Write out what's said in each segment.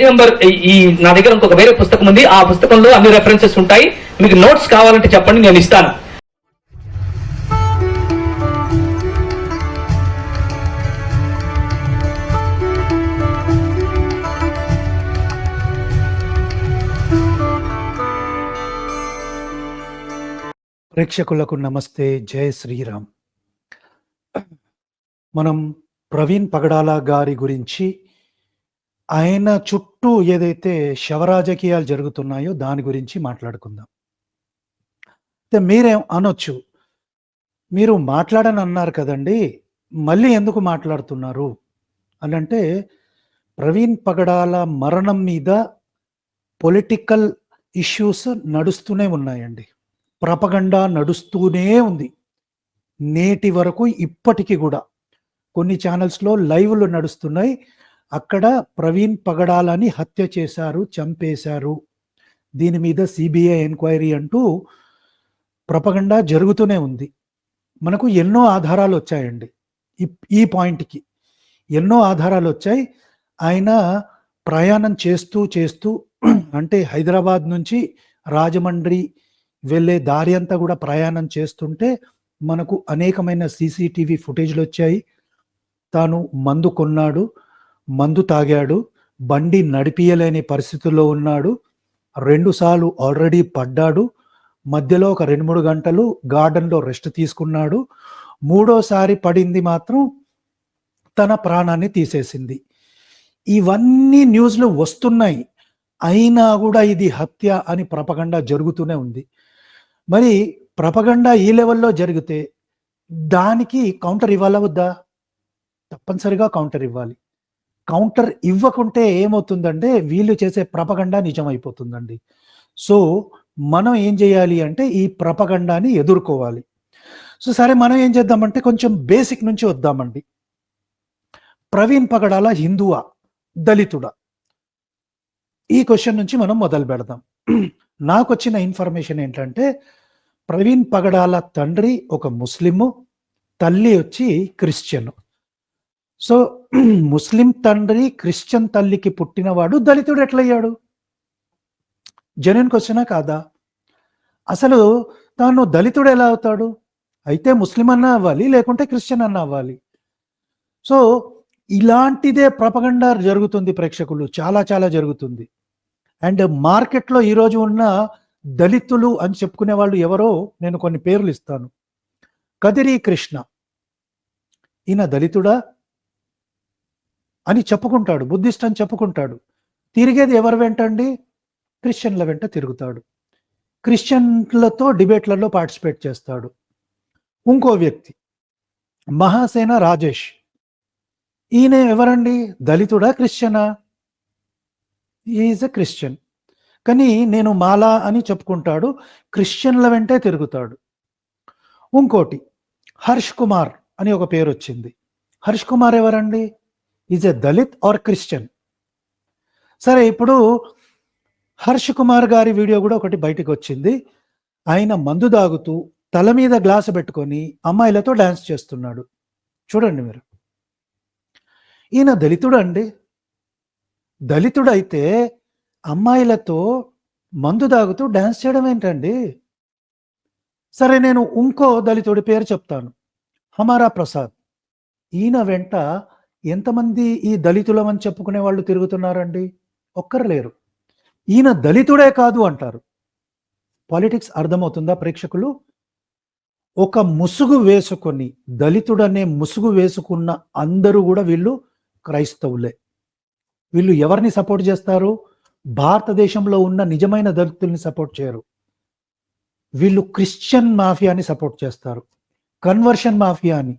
Number ఈ నా దగ్గర ఇంకొక వేరే పుస్తకం ఉంది. ఆ పుస్తకంలో అన్ని రెఫరెన్సెస్ ఉంటాయి. మీకు నోట్స్ కావాలంటే చెప్పండి నేను ఇస్తాను. ప్రేక్షకులకు నమస్తే. జై శ్రీరామ్. మనం ప్రవీణ్ పగడాల గారి గురించి ఆయన చుట్టూ ఏదైతే శవరాజకీయాలు జరుగుతున్నాయో దాని గురించి మాట్లాడుకుందాం. అయితే మీరేం అనొచ్చు? మీరు మాట్లాడని అన్నారు కదండి మళ్ళీ ఎందుకు మాట్లాడుతున్నారు? అని అంటే ప్రవీణ్ పగడాల మరణం మీద పొలిటికల్ ఇష్యూస్ నడుస్తూనే ఉన్నాయండి. ప్రపగండా నడుస్తూనే ఉంది. నేటి వరకు ఇప్పటికీ కూడా కొన్ని ఛానల్స్లో లైవ్లు నడుస్తున్నాయి. అక్కడ ప్రవీణ్ పగడాలని హత్య చేశారు చంపేశారు. దీని మీద సిబిఐ ఎంక్వైరీ అంటూ ప్రపగండా జరుగుతూనే ఉంది. మనకు ఎన్నో ఆధారాలు వచ్చాయండి. ఈ- ఈ పాయింట్కి ఎన్నో ఆధారాలు వచ్చాయి. ఆయన ప్రయాణం చేస్తూ చేస్తూ అంటే హైదరాబాద్ నుంచి రాజమండ్రి వెళ్ళే దారి అంతా కూడా ప్రయాణం చేస్తుంటే మనకు అనేకమైన సీసీటీవీ ఫుటేజ్లు వచ్చాయి. తాను మందు కొన్నాడు. మందు తాగాడు బండి నడిపియలేని పరిస్థితుల్లో ఉన్నాడు రెండుసార్లు ఆల్రెడీ పడ్డాడు మధ్యలో ఒక రెండు మూడు గంటలు గార్డెన్లో రెస్ట్ తీసుకున్నాడు మూడోసారి పడింది మాత్రం తన ప్రాణాన్ని తీసేసింది. ఇవన్నీ న్యూస్లు వస్తున్నాయి అయినా కూడా ఇది హత్య అని ప్రపగండ జరుగుతూనే ఉంది. మరి ప్రపగండ ఈ లెవెల్లో జరిగితే దానికి కౌంటర్ ఇవ్వాలా వద్దా? తప్పనిసరిగా కౌంటర్ ఇవ్వాలి. కౌంటర్ ఇవ్వకుంటే ఏమవుతుందంటే వీళ్ళు చేసే ప్రపగండా నిజమైపోతుందండి. సో మనం ఏం చేయాలి అంటే ఈ ప్రపగండాని ఎదుర్కోవాలి. సో సరే మనం ఏం చేద్దామంటే కొంచెం బేసిక్ నుంచి వద్దామండి. ప్రవీణ్ పగడాల హిందువా? దళితుడా? ఈ క్వశ్చన్ నుంచి మనం మొదలు పెడదాం. నాకు వచ్చిన ఇన్ఫర్మేషన్ ఏంటంటే ప్రవీణ్ పగడాల తండ్రి ఒక ముస్లిము తల్లి వచ్చి క్రిస్టియన్. సో ముస్లిం తండ్రి క్రిస్టియన్ తల్లికి పుట్టినవాడు దళితుడు ఎట్లయ్యాడు? జనన్ క్వశ్చనా కాదా? అసలు తాను దళితుడు ఎలా అవుతాడు? అయితే ముస్లిం అన్నా అవ్వాలి లేకుంటే క్రిస్టియన్ అన్నా అవ్వాలి. సో ఇలాంటిదే ప్రపగండా జరుగుతుంది ప్రేక్షకులు చాలా చాలా జరుగుతుంది. అండ్ మార్కెట్లో ఈరోజు ఉన్న దళితులు అని చెప్పుకునే వాళ్ళు ఎవరో నేను కొన్ని పేర్లు ఇస్తాను. కదిరి కృష్ణ. ఈయన దళితుడా? అని చెప్పుకుంటాడు. బుద్ధిస్ట్ అని చెప్పుకుంటాడు. తిరిగేది ఎవరు వెంటండి? క్రిస్టియన్ల వెంట తిరుగుతాడు. క్రిస్టియన్లతో డిబేట్లలో పార్టిసిపేట్ చేస్తాడు. ఇంకో వ్యక్తి మహాసేన రాజేష్. ఈయన ఎవరండి? దళితుడా క్రిస్టియనా? Is a Christian. కానీ నేను మాలా అని చెప్పుకుంటాడు. క్రిస్టియన్ల వెంటే తిరుగుతాడు. ఇంకోటి హర్ష్ కుమార్ అని ఒక పేరు వచ్చింది హర్ష్ కుమార్ ఎవరండి? Is a Dalit or Christian సరే ఇప్పుడు హర్ష్ కుమార్ గారి వీడియో కూడా ఒకటి బయటకు వచ్చింది. ఆయన మందు దాగుతూ తల మీద గ్లాసు పెట్టుకొని అమ్మాయిలతో డ్యాన్స్ చేస్తున్నాడు. చూడండి మీరు. ఈయన దళితుడు అండి. దళితుడైతే అమ్మాయిలతో మందు తాగుతూ డ్యాన్స్ చేయడం ఏంటండి? సరే నేను ఇంకో దళితుడి పేరు చెప్తాను. హమారా ప్రసాద్. ఈయన వెంట ఎంతమంది ఈ దళితులమని చెప్పుకునే వాళ్ళు తిరుగుతున్నారండి? ఒక్కరు లేరు. ఈయన దళితుడే కాదు అంటారు. పాలిటిక్స్ అర్థమవుతుందా ప్రేక్షకులు? ఒక ముసుగు వేసుకొని దళితుడనే ముసుగు వేసుకున్న అందరూ కూడా వీళ్ళు క్రైస్తవులే. వీళ్ళు ఎవరిని సపోర్ట్ చేస్తారు? భారతదేశంలో ఉన్న నిజమైన దళితుల్ని సపోర్ట్ చేయరు. వీళ్ళు క్రిస్టియన్ మాఫియాని సపోర్ట్ చేస్తారు. కన్వర్షన్ మాఫియాని.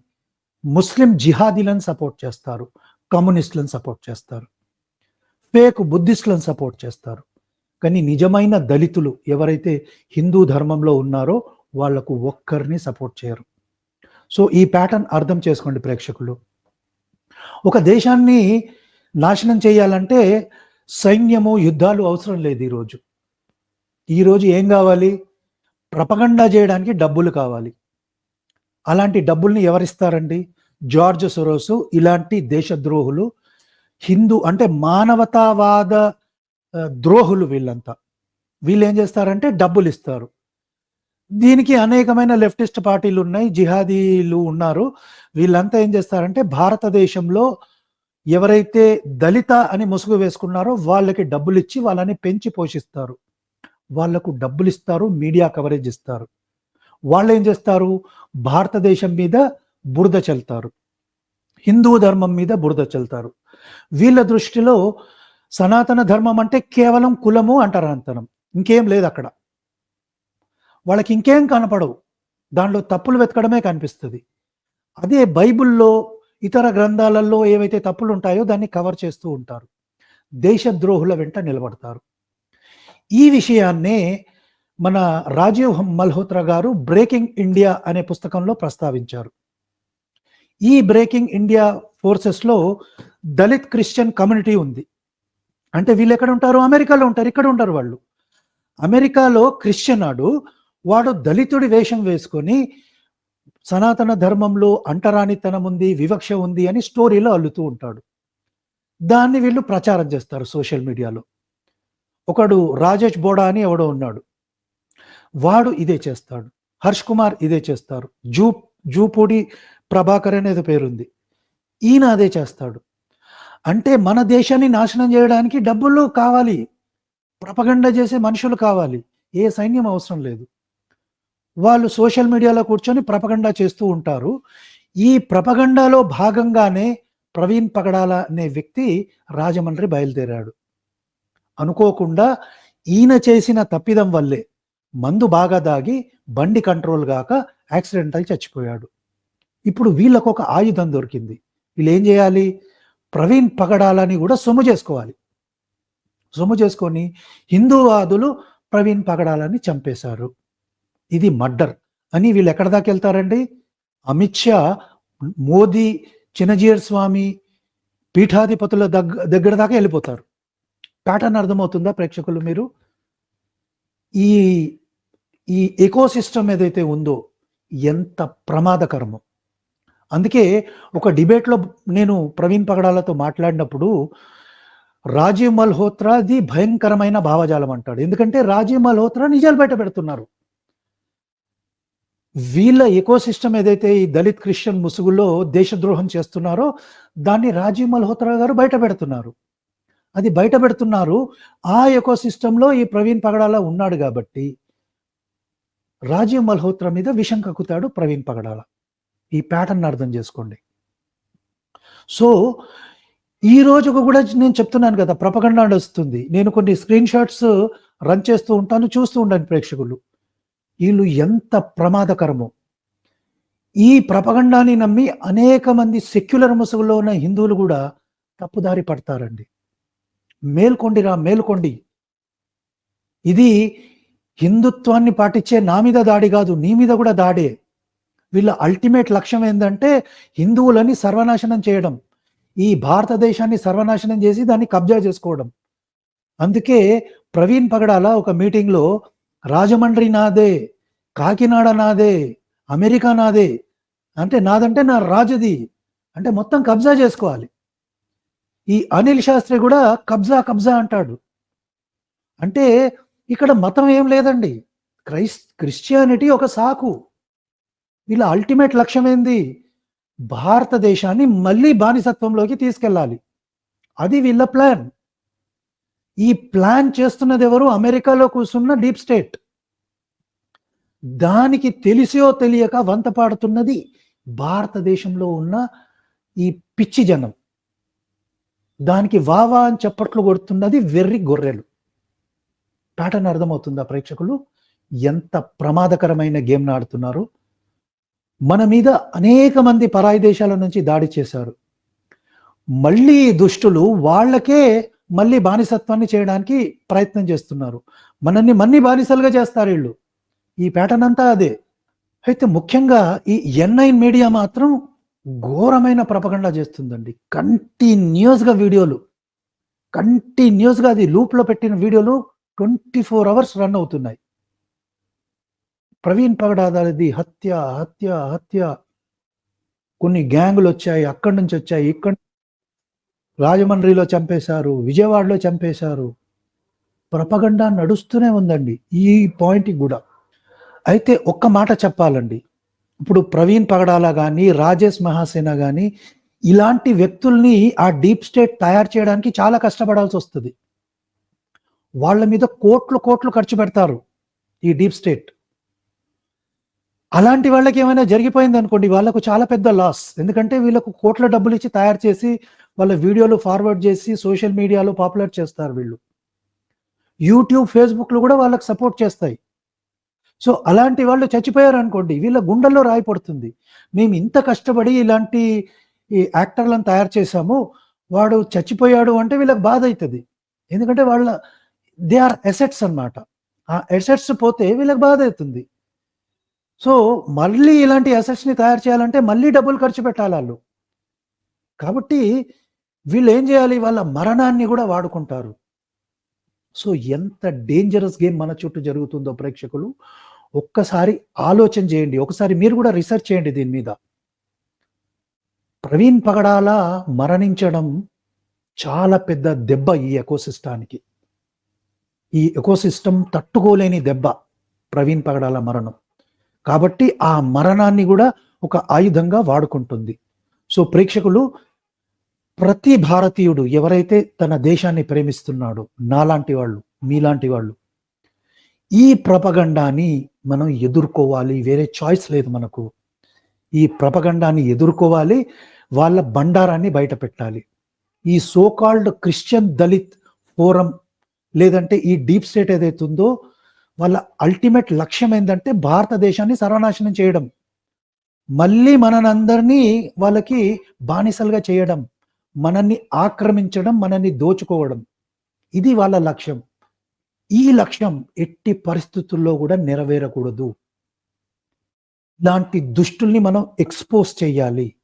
ముస్లిం జిహాదీలను సపోర్ట్ చేస్తారు కమ్యూనిస్టులను సపోర్ట్ చేస్తారు ఫేక్ బుద్ధిస్టులను సపోర్ట్ చేస్తారు. కానీ నిజమైన దళితులు ఎవరైతే హిందూ ధర్మంలో ఉన్నారో వాళ్ళకు ఒక్కరిని సపోర్ట్ చేయరు. సో ఈ ప్యాటర్న్ అర్థం చేసుకోండి ప్రేక్షకులు. ఒక దేశాన్ని నాశనం చేయాలంటే సైన్యము యుద్ధాలు అవసరం లేదు ఈరోజు. ఈరోజు ఏం కావాలి? ప్రపగండా చేయడానికి డబ్బులు కావాలి. అలాంటి డబ్బుల్ని ఎవరిస్తారండి? జార్జ్ సొరోసు ఇలాంటి దేశద్రోహులు హిందూ అంటే మానవతావాద ద్రోహులు వీళ్ళంతా. వీళ్ళు ఏం చేస్తారంటే డబ్బులు ఇస్తారు దీనికి అనేకమైన లెఫ్టిస్ట్ పార్టీలు ఉన్నాయి జిహాదీలు ఉన్నారు. వీళ్ళంతా ఏం చేస్తారంటే భారతదేశంలో ఎవరైతే దళిత అని ముసుగు వేసుకున్నారో వాళ్ళకి డబ్బులు ఇచ్చి వాళ్ళని పెంచి పోషిస్తారు. వాళ్ళకు డబ్బులు ఇస్తారు మీడియా కవరేజ్ ఇస్తారు. వాళ్ళు ఏం చేస్తారు? భారతదేశం మీద బురద చల్లుతారు. హిందూ ధర్మం మీద బురద చల్లుతారు. వీళ్ళ దృష్టిలో సనాతన ధర్మం అంటే కేవలం కులము అంటరాంతనం ఇంకేం లేదు అక్కడ. వాళ్ళకి ఇంకేం కనపడవు. దాంట్లో తప్పులు వెతకడమే కనిపిస్తుంది. అదే బైబిల్లో ఇతర గ్రంథాలలో ఏవైతే తప్పులు ఉంటాయో దాన్ని కవర్ చేస్తూ ఉంటారు. దేశద్రోహుల వెంట నిలబడతారు. ఈ విషయాన్నే మన రాజీవ్ మల్హోత్రా గారు బ్రేకింగ్ ఇండియా అనే పుస్తకంలో ప్రస్తావించారు. ఈ బ్రేకింగ్ ఇండియా ఫోర్సెస్లో దళిత్ క్రిస్టియన్ కమ్యూనిటీ ఉంది. అంటే వీళ్ళు ఎక్కడ ఉంటారు? అమెరికాలో ఉంటారు. ఇక్కడ ఉంటారు వాళ్ళు. అమెరికాలో క్రిస్టియన్ ఆడు వాడు దళితుడి వేషం వేసుకొని సనాతన ధర్మంలో అంటరానితనం ఉంది వివక్ష ఉంది అని స్టోరీలో అల్లుతూ ఉంటాడు. దాన్ని వీళ్ళు ప్రచారం చేస్తారు సోషల్ మీడియాలో. ఒకడు రాజేష్ బోడా అని ఎవడో ఉన్నాడు. వాడు ఇదే చేస్తాడు. హర్ష్ కుమార్ ఇదే చేస్తారు. జూ జూపూడి ప్రభాకర్ అనేది పేరుంది. ఈయన అదే చేస్తాడు. అంటే మన దేశాన్ని నాశనం చేయడానికి డబ్బులు కావాలి. ప్రపగండ చేసే మనుషులు కావాలి. ఏ సైన్యం అవసరం లేదు. వాళ్ళు సోషల్ మీడియాలో కూర్చొని ప్రపగండ చేస్తూ ఉంటారు. ఈ ప్రపగండాలో భాగంగానే ప్రవీణ్ పగడాల అనే వ్యక్తి రాజమండ్రి బయలుదేరాడు. అనుకోకుండా ఈయన చేసిన తప్పిదం వల్లే మందు బాగా దాగి బండి కంట్రోల్ గాక యాక్సిడెంట్ అయి చచ్చిపోయాడు. ఇప్పుడు వీళ్ళకు ఒక ఆయుధం దొరికింది. వీళ్ళు ఏం చేయాలి? ప్రవీణ్ పగడాలని కూడా సొమ్ము చేసుకోవాలి. సొమ్ము చేసుకొని హిందూవాదులు ప్రవీణ్ పగడాలని చంపేశారు. ఇది మర్డర్ అని వీళ్ళు ఎక్కడ దాకా వెళ్తారండి? అమిత్ షా మోదీ చిన్నజీయర్ స్వామి పీఠాధిపతుల దగ్గ దగ్గర దాకా వెళ్ళిపోతారు. ప్యాటర్న్ అర్థమవుతుందా ప్రేక్షకులు మీరు? ఈ ఈ ఎకోసిస్టమ్ ఏదైతే ఉందో ఎంత ప్రమాదకరమో. అందుకే ఒక డిబేట్లో నేను ప్రవీణ్ పగడాలతో మాట్లాడినప్పుడు రాజీవ్ మల్హోత్రాది భయంకరమైన భావజాలం అంటాడు. ఎందుకంటే రాజీవ్ మల్హోత్రా నిజాలు బయట పెడుతున్నారు. వీళ్ళ ఎకోసిస్టమ్ ఏదైతే ఈ దళిత్ క్రిస్టియన్ ముసుగులో దేశద్రోహం చేస్తున్నారో దాన్ని రాజీవ్ మల్హోత్రా గారు బయట పెడుతున్నారు. అది బయట పెడుతున్నారు. ఆ ఎకోసిస్టంలో ఈ ప్రవీణ్ పగడాల ఉన్నాడు కాబట్టి రాజీవ్ మల్హోత్రా మీద విషం కక్కుతాడు ప్రవీణ్ పగడాల. ఈ ప్యాటర్న్ అర్థం చేసుకోండి. సో ఈ రోజుకు కూడా నేను చెప్తున్నాను కదా ప్రపగండ వస్తుంది. నేను కొన్ని స్క్రీన్ షాట్స్ రన్ చేస్తూ ఉంటాను చూస్తూ ఉండండి ప్రేక్షకులు. వీళ్ళు ఎంత ప్రమాదకరమో. ఈ ప్రపగండాన్ని నమ్మి అనేక మంది సెక్యులర్ ముసుగులో ఉన్న హిందువులు కూడా తప్పుదారి పడతారండి. మేల్కొండిరా మేల్కొండి. ఇది హిందుత్వాన్ని పాటించే నా మీద దాడి కాదు నీ మీద కూడా దాడే. వీళ్ళ అల్టిమేట్ లక్ష్యం ఏంటంటే హిందువులని సర్వనాశనం చేయడం. ఈ భారతదేశాన్ని సర్వనాశనం చేసి దాన్ని కబ్జా చేసుకోవడం. అందుకే ప్రవీణ్ పగడాల ఒక మీటింగ్లో రాజమండ్రి నాదే కాకినాడ నాదే అమెరికా నాదే అంటే నాదంటే నా రాజుది అంటే మొత్తం కబ్జా చేసుకోవాలి. ఈ అనిల్ శాస్త్రి కూడా కబ్జా కబ్జా అంటాడు. అంటే ఇక్కడ మతం ఏం లేదండి. క్రైస్ క్రిస్టియానిటీ ఒక సాకు. వీళ్ళ అల్టిమేట్ లక్ష్యం ఏంది? భారతదేశాన్ని మళ్ళీ బానిసత్వంలోకి తీసుకెళ్ళాలి. అది వీళ్ళ ప్లాన్ ఈ ప్లాన్ చేస్తున్నది ఎవరు? అమెరికాలో కూర్చున్న డీప్ స్టేట్. దానికి తెలిసో తెలియక వంత పాడుతున్నది భారతదేశంలో ఉన్న ఈ పిచ్చి జనం. దానికి వావా అని చెప్పట్లు కొడుతున్నది వెర్రి గొర్రెలు. ప్యాటర్న్ అర్థమవుతుందా ప్రేక్షకులు? ఎంత ప్రమాదకరమైన గేమ్ను ఆడుతున్నారు. మన మీద అనేక మంది పరాయి దేశాల నుంచి దాడి చేశారు. మళ్ళీ దుష్టులు వాళ్ళకే మళ్ళీ బానిసత్వాన్ని చేయడానికి ప్రయత్నం చేస్తున్నారు. మనల్ని మన్ని బానిసలుగా చేస్తారు వీళ్ళు? ఈ ప్యాటర్న్ అంతా అదే. అయితే ముఖ్యంగా ఈ ఎన్ఐన్ మీడియా మాత్రం ఘోరమైన ప్రపగండా చేస్తుందండి. కంటిన్యూస్గా వీడియోలు. కంటిన్యూస్గా అది లూప్లో పెట్టిన వీడియోలు ట్వంటీ ఫోర్ అవర్స్ రన్ అవుతున్నాయి. ప్రవీణ్ పగడాదాలది హత్య హత్య హత్య. కొన్ని గ్యాంగులు వచ్చాయి అక్కడి నుంచి వచ్చాయి ఇక్కడ రాజమండ్రిలో చంపేశారు విజయవాడలో చంపేశారు. ప్రపగండా నడుస్తూనే ఉందండి ఈ పాయింట్కి కూడా. అయితే ఒక్క మాట చెప్పాలండి. ఇప్పుడు ప్రవీణ్ పగడాల కానీ రాజేష్ మహాసేన కానీ ఇలాంటి వ్యక్తుల్ని ఆ డీప్ స్టేట్ తయారు చేయడానికి చాలా కష్టపడాల్సి వస్తుంది. వాళ్ళ మీద కోట్లు కోట్లు ఖర్చు పెడతారు ఈ డీప్ స్టేట్. అలాంటి వాళ్ళకి ఏమైనా జరిగిపోయింది అనుకోండి వాళ్ళకు చాలా పెద్ద లాస్. ఎందుకంటే వీళ్ళకు కోట్ల డబ్బులు ఇచ్చి తయారు చేసి వాళ్ళ వీడియోలు ఫార్వర్డ్ చేసి సోషల్ మీడియాలో పాపులర్ చేస్తారు వీళ్ళు. యూట్యూబ్ ఫేస్బుక్లు కూడా వాళ్ళకి సపోర్ట్ చేస్తాయి. సో అలాంటి వాళ్ళు చచ్చిపోయారు అనుకోండి వీళ్ళ గుండెల్లో రాయి పడుతుంది. మేము ఇంత కష్టపడి ఇలాంటి ఈ యాక్టర్లను తయారు చేశాము వాడు చచ్చిపోయాడు అంటే వీళ్ళకి బాధ అవుతుంది. ఎందుకంటే వాళ్ళ దే ఆర్ ఎసెట్స్ అన్నమాట. ఆ ఎసెట్స్ పోతే వీళ్ళకి బాధ అవుతుంది. సో మళ్ళీ ఇలాంటి అసెట్స్ని తయారు చేయాలంటే మళ్ళీ డబ్బులు ఖర్చు పెట్టాలి వాళ్ళు. కాబట్టి వీళ్ళు ఏం చేయాలి? వాళ్ళ మరణాన్ని కూడా వాడుకుంటారు. సో ఎంత డేంజరస్ గేమ్ మన చుట్టూ జరుగుతుందో ప్రేక్షకులు. ఒక్కసారి ఆలోచన చేయండి. ఒకసారి మీరు కూడా రీసెర్చ్ చేయండి దీని మీద. ప్రవీణ్ పగడాల మరణించడం చాలా పెద్ద దెబ్బ ఈ ఎకోసిస్టానికి ఈ ఎకోసిస్టమ్ తట్టుకోలేని దెబ్బ ప్రవీణ్ పగడాల మరణం. కాబట్టి ఆ మరణాన్ని కూడా ఒక ఆయుధంగా వాడుకుంటుంది. సో ప్రేక్షకులు ప్రతి భారతీయుడు ఎవరైతే తన దేశాన్ని ప్రేమిస్తున్నాడో నాలాంటి వాళ్ళు మీలాంటి వాళ్ళు ఈ ప్రపగండాన్ని మనం ఎదుర్కోవాలి. వేరే చాయిస్ లేదు మనకు. ఈ ప్రపగండాన్ని ఎదుర్కోవాలి. వాళ్ళ బండారాన్ని బయట పెట్టాలి. ఈ సోకాల్డ్ క్రిస్టియన్ దళిత్ ఫోరం లేదంటే ఈ డీప్ స్టేట్ ఏదైతే ఉందో వాళ్ళ అల్టిమేట్ లక్ష్యం ఏంటంటే భారతదేశాన్ని సర్వనాశనం చేయడం. మళ్ళీ మననందరినీ వాళ్ళకి బానిసలుగా చేయడం మనల్ని ఆక్రమించడం మనల్ని దోచుకోవడం. ఇది వాళ్ళ లక్ష్యం. ఈ లక్ష్యం ఎట్టి పరిస్థితుల్లో కూడా నెరవేరకూడదు. ఇలాంటి దుష్టుల్ని మనం ఎక్స్పోజ్ చేయాలి.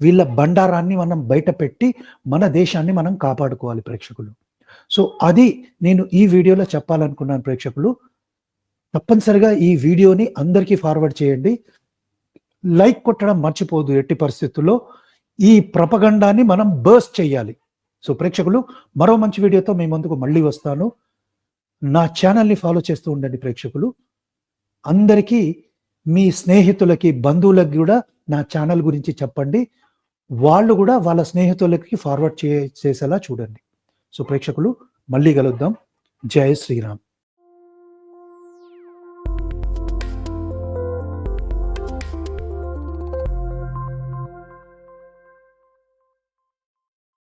వీళ్ళ బండారాన్ని మనం బయట పెట్టి మన దేశాన్ని మనం కాపాడుకోవాలి ప్రేక్షకులు. సో అది నేను ఈ వీడియోలో చెప్పాలనుకున్నాను ప్రేక్షకులు. తప్పనిసరిగా ఈ వీడియోని అందరికీ ఫార్వర్డ్ చేయండి. లైక్ కొట్టడం మర్చిపోదు ఎట్టి పరిస్థితుల్లో. ఈ ప్రపగండాన్ని మనం బర్స్ట్ చేయాలి. సో ప్రేక్షకులు మరో మంచి వీడియోతో మీ ముందుకు మళ్ళీ వస్తాను. నా ఛానల్ని ఫాలో చేస్తూ ఉండండి ప్రేక్షకులు. అందరికీ మీ స్నేహితులకి బంధువులకి కూడా నా ఛానల్ గురించి చెప్పండి. వాళ్ళు కూడా వాళ్ళ స్నేహితులకి ఫార్వర్డ్ చే చేసేలా చూడండి. సో ప్రేక్షకులు మళ్ళీ కలుద్దాం. జై శ్రీరామ్.